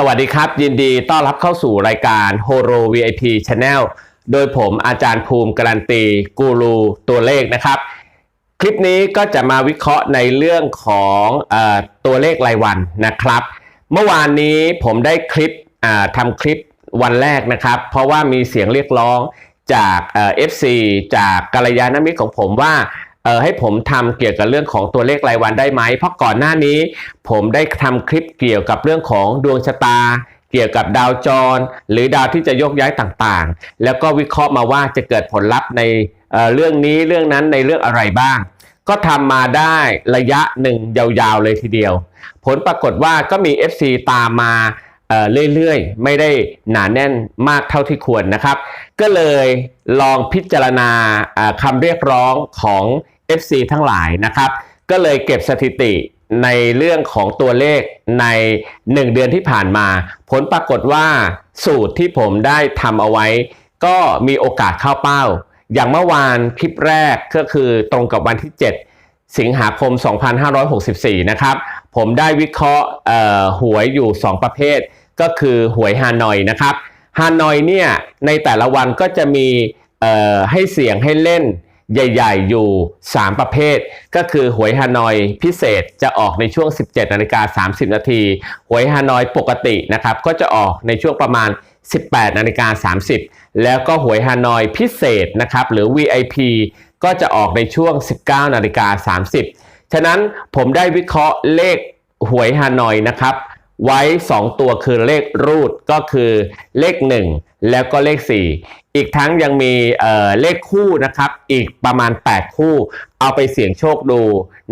สวัสดีครับ ยินดีต้อนรับเข้าสู่รายการ Horo VIP Channel โดยผมอาจารย์ภูมิการันตี กูรูตัวเลขนะครับ คลิปนี้ก็จะมาวิเคราะห์ในเรื่องของอตัวเลขรายวันนะครับ เมื่อวานนี้ผมได้คลิปทำคลิปวันแรกนะครับ เพราะว่ามีเสียงเรียกร้องจากเอฟซีจากกัลยาณมิตรของผมว่า ออให้ผมทำเกี่ยวกับเรื่องของตัวเลขรายวันได้ไหม เพราะก่อนหน้านี้ ผมได้ทำคลิปเกี่ยวกับเรื่องของดวงชะตา เกี่ยวกับดาวจร หรือดาวที่จะยกย้ายต่างๆ แล้วก็วิเคราะห์มาว่าจะเกิดผลลัพธ์ในเเรื่องนี้เรื่องนั้นในเรื่องอะไรบ้าง ก็ทำมาได้ระยะหนึ่งยาวๆเลยทีเดียว ผลปรากฏว่าก็มี FC ตามมาเรื่อยๆ ไม่ได้หนาแน่นมากเท่าที่ควรนะครับ ก็เลยลองพิจารณาคำเรียกร้องของ FC ทั้งหลายนะครับ ก็เลยเก็บสถิติในเรื่องของตัวเลขใน 1 เดือนที่ผ่านมา ผลปรากฏว่าสูตรที่ผมได้ทำเอาไว้ ก็มีโอกาสเข้าเป้า อย่างเมื่อวานคลิปแรกก็คือตรงกับวันที่ 7 สิงหาคม 2564 นะครับ ผมได้วิเคราะห์หวยอยู่ 2 ประเภท ก็คือหวยฮานอยนะครับฮานอยเนี่ยในแต่ละวันก็จะมีให้เสี่ยงให้เล่น ใหญ่ ๆ อยู่ 3 ประเภท ก็คือหวยฮานอยพิเศษจะออกในช่วง 17นาฬิกา30 นาทีหวยฮานอยปกตินะครับก็จะออกในช่วงประมาณ 18นาฬิกา30 แล้วก็หวยฮานอยพิเศษนะครับหรือ VIP ก็จะออกในช่วง 19นาฬิกา30 ฉะนั้นผมได้วิเคราะห์เลขหวยฮานอยนะครับไว้ 2 ตัวคือเลขรูดก็คือเลข 1 แล้วก็เลข 4 อีกทั้งยังมีเเลขคู่นะครับ อีกประมาณ 8 คู่ เอาไปเสี่ยงโชคดู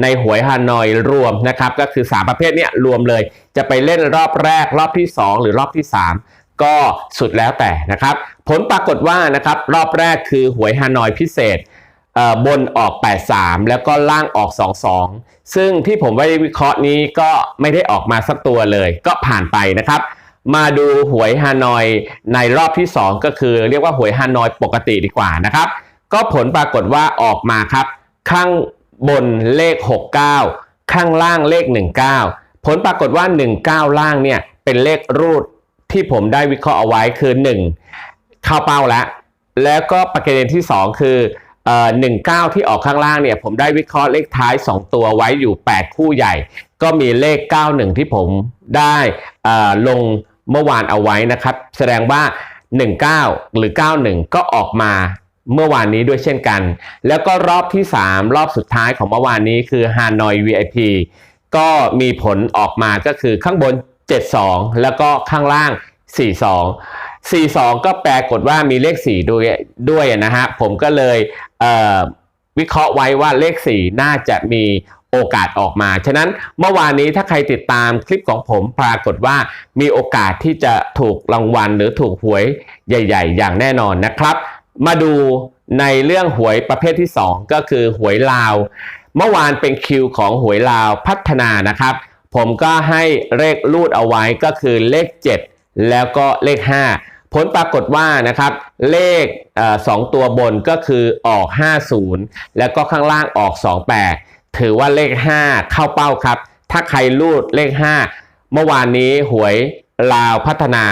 ในหวยฮานอยรวมนะครับ ก็คือ 3 ประเภทเนี้ยรวมเลย จะไปเล่นรอบแรกรอบที่ 2 หรือรอบที่ 3 ก็สุดแล้วแต่นะครับ ผลปรากฏว่านะครับรอบแรกคือหวยฮานอยพิเศษเอ่อบนออก 83 แล้วก็ล่างออก 22 ซึ่งที่ผมไว้วิเคราะห์นี้ก็ไม่ได้ออกมาสักตัวเลย ก็ผ่านไปนะครับ มาดูหวยฮานอยในรอบที่ 2 ก็คือ เรียกว่าหวยฮานอยปกติดีกว่านะครับ ก็ผลปรากฏว่าออกมาครับ ข้างบนเลข 69 ข้างล่างเลข 19 ผลปรากฏว่า 19 ล่างเนี่ยเป็นเลขรูดที่ผมได้วิเคราะห์เอาไว้คือ 1 เข้าเป้าแล้ว แล้วก็ประเด็นที่ 2 คือเอ่อ19ที่ออกข้างล่างเนี่ยผมได้วิเคราะห์เลขท้าย 2 ตัวไว้อยู่ 8 คู่ใหญ่ ก็มีเลข 91 ที่ผมได้เอ่อลง เมื่อวานเอาไว้นะครับ แสดงว่า 19 หรือ 91 ก็ออกมาเมื่อวานนี้ด้วยเช่นกัน แล้วก็รอบที่ 3 รอบสุดท้ายของเมื่อวานนี้คือ Hanoi VIP ก็มีผลออกมาก็คือข้างบน 72 แล้วก็ข้างล่าง 42 42 ก็ปรากฏว่ามีเลข 4 ด้วยด้วยนะฮะผมก็เลยเวิเคราะห์ไว้ว่าเลข 4 น่าจะมี โอกาสออกมา ฉะนั้นเมื่อวานนี้ถ้าใครติดตามคลิปของผมปรากฏว่ามีโอกาสที่จะถูกรางวัลหรือถูกหวยใหญ่ ๆ อย่างแน่นอนนะครับ มาดูในเรื่องหวยประเภทที่ 2 ก็คือหวยลาว เมื่อวานเป็นคิวของหวยลาวพัฒนานะครับ ผมก็ให้เลขรูดเอาไว้ก็คือเลข 7 แล้วก็เลข 5 ผลปรากฏว่านะครับ เลขสองตัวบนก็คือออก 50 แล้วก็ข้างล่างออก 28 ถือว่าเลข 5 เข้าเป้าครับ ถ้าใครรูดเลข 5 เมื่อวานนี้หวยลาวพัฒนา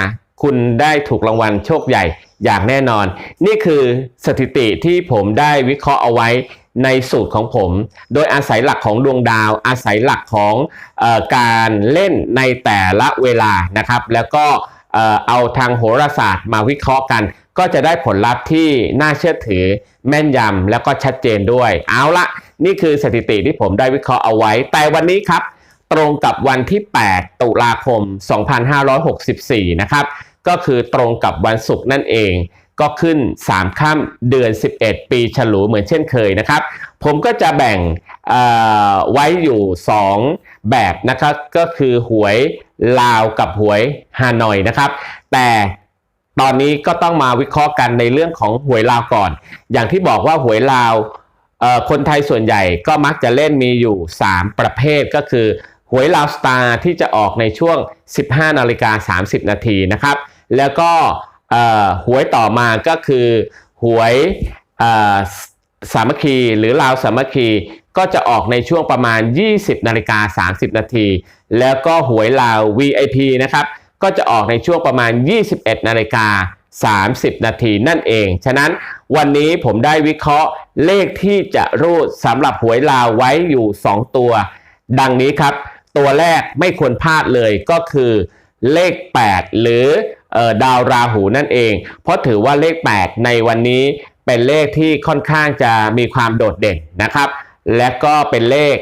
คุณได้ถูกรางวัลโชคใหญ่อย่างแน่นอน นี่คือสถิติที่ผมได้วิเคราะห์เอาไว้ในสูตรของผม โดยอาศัยหลักของดวงดาว อาศัยหลักของออการเล่นในแต่ละเวลานะครับ แล้วก็เอาทางโหราศาสตร์มาวิเคราะห์กัน ก็จะได้ผลลัพธ์ที่น่าเชื่อถือแม่นยำแล้วก็ชัดเจนด้วย เอาละ นี่คือสถิติที่ผมได้วิเคราะห์เอาไว้ แต่วันนี้ครับ ตรงกับวันที่ 8 ตุลาคม 2564 นะครับ ก็คือตรงกับวันศุกร์นั่นเอง ก็ขึ้น 3 ค่ำเดือน 11 ปีฉลูเหมือนเช่นเคยนะครับ ผมก็จะแบ่งไว้อยู่ 2 แบบนะครับ ก็คือหวยลาวกับหวยฮานอยนะครับ แต่ตอนนี้ก็ต้องมาวิเคราะห์กันในเรื่องของหวยลาวก่อน อย่างที่บอกว่าหวยลาว คนไทยส่วนใหญ่ก็มักจะเล่นมีอยู่ 3 ประเภทก็คือหวยลาวสตาร์ที่จะออกในช่วง 15นาฬิกา30 นาทีนะครับ แล้วก็หวยต่อมาก็คือหวยสามัคคีหรือลาวสามัคคีก็จะออกในช่วงประมาณ 20นาฬิกา30 นาที แล้วก็หวยลาว VIP นะครับ ก็จะออกในช่วงประมาณ 21นาฬิกา 30 นาทีนั่นเอง ฉะนั้นวันนี้ผมได้วิเคราะห์เลขที่จะรูดสำหรับหวยลาวไว้อยู่ 2 ตัว ดังนี้ครับ ตัวแรกไม่ควรพลาดเลยก็คือเลข 8 หรืออดาวราหูนั่นเอง เพราะถือว่าเลข 8 ในวันนี้เป็นเลขที่ค่อนข้างจะมีความโดดเด่นนะครับ และก็เป็นเลข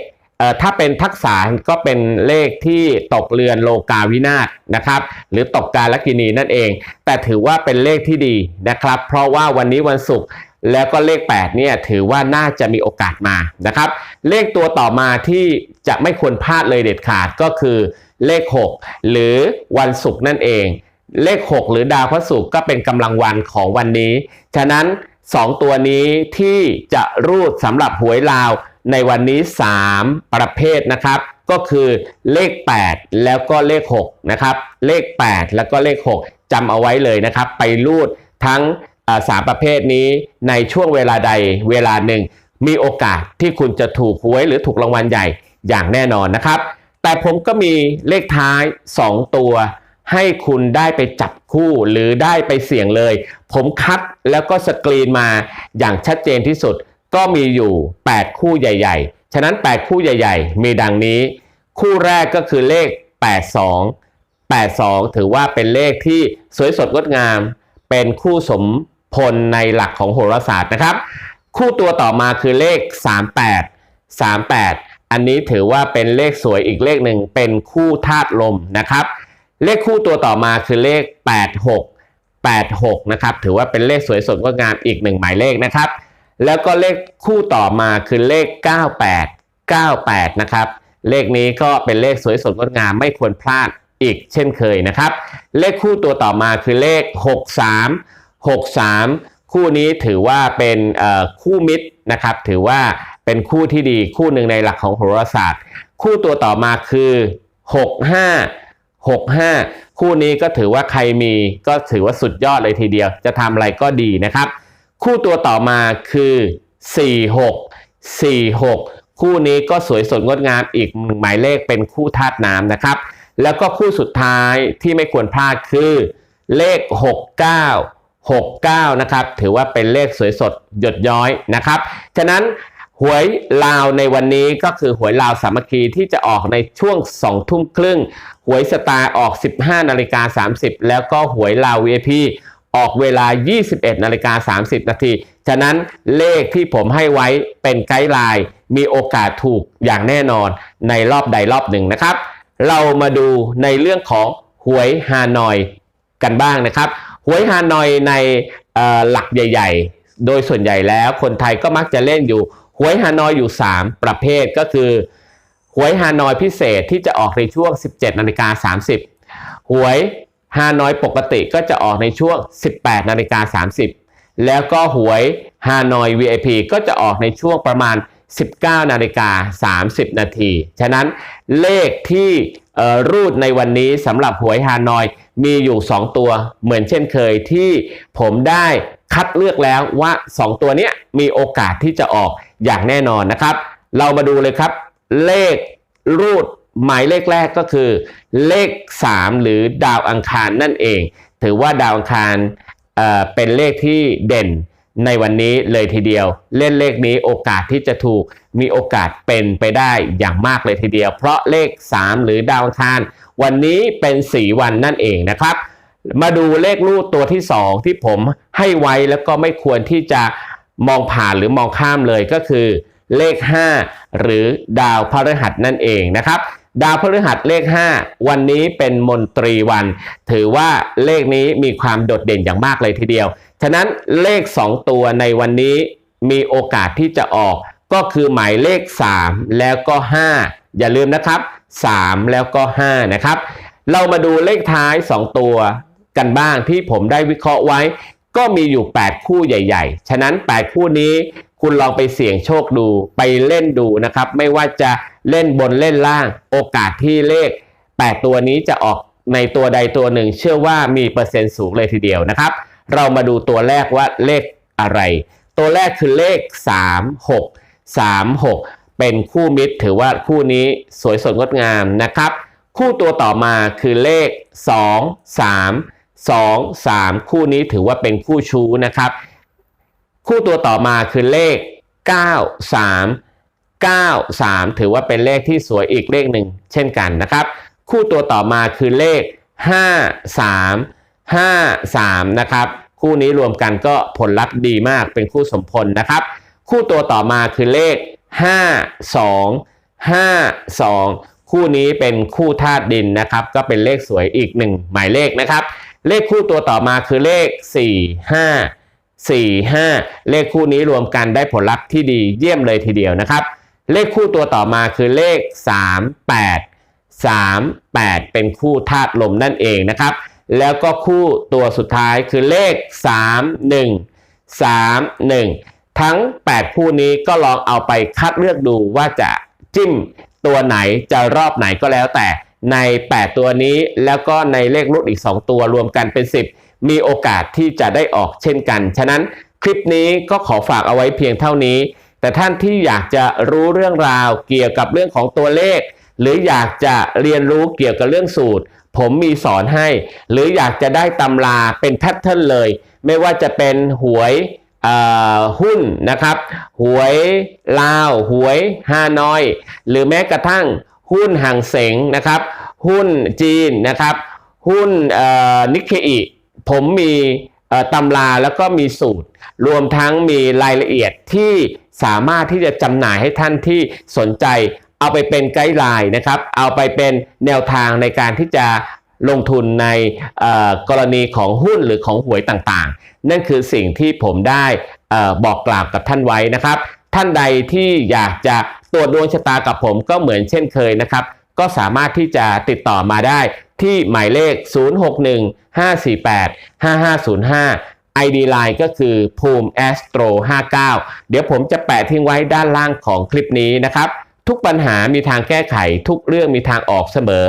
ถ้าเป็นทักษะก็เป็นเลขที่ตกเรือนโลกาวินาศนะครับ หรือตกกาลกินีนั่นเอง แต่ถือว่าเป็นเลขที่ดีนะครับ เพราะว่าวันนี้วันศุกร์แล้วก็เลข 8 เนี่ยถือว่าน่าจะมีโอกาสมานะครับ เลขตัวต่อมาที่จะไม่ควรพลาดเลยเด็ดขาดก็คือเลข 6 หรือวันศุกร์นั่นเอง เลข 6 หรือดาวพระศุกร์ก็เป็นกำลังวันของวันนี้ ฉะนั้น 2 ตัวนี้ที่จะรูดสำหรับหวยลาว ในวันนี้ 3 ประเภทนะครับ ก็คือเลข 8 แล้วก็เลข6นะครับเลข 8 แล้วก็เลข 6จำเอาไว้เลยนะครับ ไปรูดทั้งสามประเภทนี้ในช่วงเวลาใดเวลาหนึ่ง มีโอกาสที่คุณจะถูกหวยหรือถูกรางวัลใหญ่อย่างแน่นอนนะครับ แต่ผมก็มีเลขท้าย 2 ตัว ให้คุณได้ไปจับคู่หรือได้ไปเสี่ยงเลย ผมคัดแล้วก็สกรีนมาอย่างชัดเจนที่สุด ก็มีอยู่ 8 คู่ใหญ่ ๆ ฉะนั้น 8 คู่ใหญ่ ๆ มีดังนี้ คู่แรกก็คือเลข 82 82 ถือว่าเป็นเลขที่สวยสดงดงาม เป็นคู่สมพลในหลักของโหราศาสตร์นะครับ คู่ตัวต่อมาคือเลข 38 38 อันนี้ถือว่าเป็นเลขสวยอีกเลขหนึ่งเป็นคู่ธาตุลมนะครับ เลขคู่ตัวต่อมาคือเลข 86 86 นะครับ ถือว่าเป็นเลขสวยสดงดงามอีกหนึ่งหมายเลขนะครับ แล้วก็เลขคู่ต่อมาคือเลข 98 98 นะครับ เลขนี้ก็เป็นเลขสวยสดงดงามไม่ควรพลาดอีกเช่นเคยนะครับ เลขคู่ตัวต่อมาคือเลข 63 63 คู่นี้ถือว่าเป็นคู่มิตรนะครับ ถือว่าเป็นคู่ที่ดีคู่หนึ่งในหลักของโหราศาสตร์ คู่ตัวต่อมาคือ 65 65 คู่นี้ก็ถือว่าใครมีก็ถือว่าสุดยอดเลยทีเดียว จะทำอะไรก็ดีนะครับ คู่ตัวต่อมาคือ 46 46 คู่นี้ก็สวยสดงดงามอีกหนึ่งหมายเลขเป็นคู่ธาตุน้ำนะครับ แล้วก็คู่สุดท้ายที่ไม่ควรพลาดคือเลข 69 69 นะครับ ถือว่าเป็นเลขสวยสดหยดย้อยนะครับ ฉะนั้นหวยลาวในวันนี้ก็คือหวยลาวสามัคคีที่จะออกในช่วง 2 ทุ่มครึ่ง หวยสตาร์ออก 15 นาฬิกา 30 แล้วก็หวยลาว VIP ออกเวลา 21นาฬิกา30 นาที ฉะนั้นเลขที่ผมให้ไว้เป็นไกด์ไลน์ มีโอกาสถูกอย่างแน่นอนในรอบใดรอบหนึ่งนะครับ เรามาดูในเรื่องของหวยฮานอยกันบ้างนะครับ หวยฮานอยในหลักใหญ่ ๆ โดยส่วนใหญ่แล้วคนไทยก็มักจะเล่นอยู่หวยฮานอยอยู่ 3 ประเภทก็คือหวยฮานอยพิเศษที่จะออกในช่วง 17นาฬิกา30หวย ฮานอยปกติก็จะออกในช่วง 18นาฬิกา30 แล้วก็หวยฮานอย VIP ก็จะออกในช่วงประมาณ 19นาฬิกา30 นาที ฉะนั้นเลขที่รูดในวันนี้สำหรับหวยฮานอยมีอยู่ 2 ตัวเหมือนเช่นเคยที่ผมได้คัดเลือกแล้วว่า 2 ตัวนี้มีโอกาสที่จะออกอย่างแน่นอนนะครับ เรามาดูเลยครับ เลขรูด หมายเลขแรกก็คือ เลข 3 หรือดาวอังคารนั่นเอง ถือว่าดาวอังคารเเป็นเลขที่เด่นในวันนี้เลยทีเดียว เล่นเลขนี้โอกาสที่จะถูกมีโอกาสเป็นไปได้อย่างมากเลยทีเดียว เพราะเลข 3 หรือดาวอังคารวันนี้เป็นสีวันนั่นเองนะครับ มาดูเลขรูดตัวที่ 2 ที่ผมให้ไว้แล้วก็ไม่ควรที่จะมองผ่านหรือมองข้ามเลยก็คือเลข 5 หรือดาวพฤหัสนั่นเองนะครับ ดาวพฤหัสเลข 5 วันนี้เป็นมนตรีวัน ถือว่าเลขนี้มีความโดดเด่นอย่างมากเลยทีเดียว ฉะนั้นเลข 2 ตัวในวันนี้มีโอกาสที่จะออกก็คือหมายเลข 3 แล้วก็ 5 อย่าลืมนะครับ 3 แล้วก็ 5 นะครับ เรามาดูเลขท้าย 2 ตัวกันบ้างที่ผมได้วิเคราะห์ไว้ ก็มีอยู่ 8 คู่ใหญ่ ๆ ฉะนั้น 8 คู่นี้ คุณลองไปเสี่ยงโชคดูไปเล่นดูนะครับ ไม่ว่าจะเล่นบนเล่นล่าง โอกาสที่เลข 8 ตัวนี้จะออกในตัวใดตัวหนึ่ง เชื่อว่ามีเปอร์เซ็นต์สูงเลยทีเดียวนะครับ เรามาดูตัวแรกว่าเลขอะไร ตัวแรกคือเลข 3 6 3 6 เป็นคู่มิตร ถือว่าคู่นี้สวยสดงดงามนะครับ คู่ตัวต่อมาคือเลข 2 3 2 3 คู่นี้ถือว่าเป็นคู่ชู้นะครับ คู่ตัวต่อมาคือเลข 9 3 9 3 ถือว่าเป็นเลขที่สวยอีกเลขหนึ่งเช่นกันนะครับ คู่ตัวต่อมาคือเลข 5 3 5 3 นะครับ คู่นี้รวมกันก็ผลลัพธ์ดีมากเป็นคู่สมพลนะครับ คู่ตัวต่อมาคือเลข 5 2 5 2 คู่นี้เป็นคู่ธาตุดินนะครับ ก็เป็นเลขสวยอีกหนึ่งหมายเลขนะครับ เลขคู่ตัวต่อมาคือเลข 4 5 4 5 เลขคู่นี้รวมกันได้ผลลัพธ์ที่ดีเยี่ยมเลยทีเดียวนะครับ เลขคู่ตัวต่อมาคือเลข 3 8 3 8 เป็นคู่ธาตุลมนั่นเองนะครับ แล้วก็คู่ตัวสุดท้ายคือเลข 3 1 3 1 ทั้ง 8 คู่นี้ก็ลองเอาไปคัดเลือกดูว่าจะจิ้มตัวไหนจะรอบไหนก็แล้วแต่ ใน 8 ตัวนี้แล้วก็ในเลขรุ่นอีก 2 ตัวรวมกันเป็น 10 มีโอกาสที่จะได้ออกเช่นกัน ฉะนั้นคลิปนี้ก็ขอฝากเอาไว้เพียงเท่านี้ แต่ท่านที่อยากจะรู้เรื่องราวเกี่ยวกับเรื่องของตัวเลข หรืออยากจะเรียนรู้เกี่ยวกับเรื่องสูตร ผมมีสอนให้ หรืออยากจะได้ตำราเป็นแพทเทิร์นเลย ไม่ว่าจะเป็นหวยเอ่อหุ้นนะครับ หวยลาว หวยฮานอย หรือแม้กระทั่ง หุ้นห่างเสงนะครับ หุ้นจีนนะครับ หุ้นนิเคอิผมมีตำราแล้วก็มีสูตร รวมทั้งมีรายละเอียดที่สามารถที่จะจำหน่ายให้ท่านที่สนใจ เอาไปเป็นไกด์ไลน์นะครับ เอาไปเป็นแนวทางในการที่จะลงทุนในกรณีของหุ้นหรือของหวยต่างๆ นั่นคือสิ่งที่ผมได้อบอกกล่าวกับท่านไว้นะครับ ท่านใดที่อยากจะ ตรวจดวงชะตากับผมก็เหมือนเช่นเคยนะครับ ก็สามารถที่จะติดต่อมาได้ที่หมายเลข 0615485505 ID Line ก็คือภูมิ Astro 59 เดี๋ยวผมจะแปะทิ้งไว้ด้านล่างของคลิปนี้นะครับ ทุกปัญหามีทางแก้ไข ทุกเรื่องมีทางออกเสมอ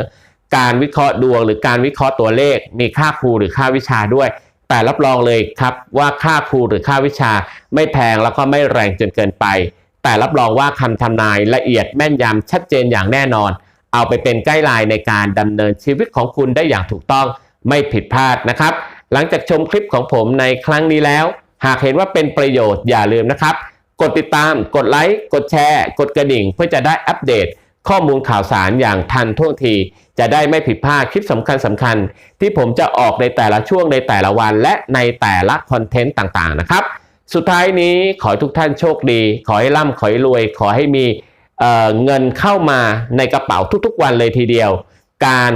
การวิเคราะห์ดวงหรือการวิเคราะห์ตัวเลข มีค่าครูหรือค่าวิชาด้วย แต่รับรองเลยครับว่าค่าครูหรือค่าวิชาไม่แพงแล้วก็ไม่แรงจนเกินไป แต่รับรองว่าคำทำนายละเอียดแม่นยำชัดเจนอย่างแน่นอน เอาไปเป็นไกด์ไลน์ในการดำเนินชีวิตของคุณได้อย่างถูกต้องไม่ผิดพลาดนะครับ หลังจากชมคลิปของผมในครั้งนี้แล้ว หากเห็นว่าเป็นประโยชน์อย่าลืมนะครับ กดติดตาม กดไลค์กดแชร์ กดกระดิ่ง เพื่อจะได้อัปเดต ข้อมูลข่าวสารอย่างทันท่วงที จะได้ไม่ผิดพลาดคลิปสำคัญสำคัญ ที่ผมจะออกในแต่ละช่วงในแต่ละวัน และในแต่ละคอนเทนต์ต่างๆนะครับ สุดท้ายนี้ขอให้ทุกท่านโชคดี ขอให้ร่ำขอให้รวย ขอให้มีเเงินเข้ามาในกระเป๋าทุกๆวันเลยทีเดียว การ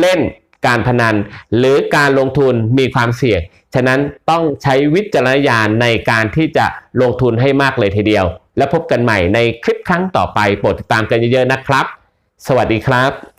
เล่นการพนัน หรือการลงทุนมีความเสี่ยง ฉะนั้นต้องใช้วิจารณญาณในการที่จะลงทุนให้มากเลยทีเดียว และพบกันใหม่ในคลิปครั้งต่อไปโปรดติดตามกันเยอะๆนะครับ สวัสดีครับ